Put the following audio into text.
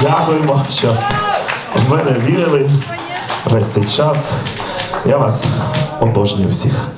Дякуємо, що в мене вірили весь цей час. Я вас обожнюю всіх.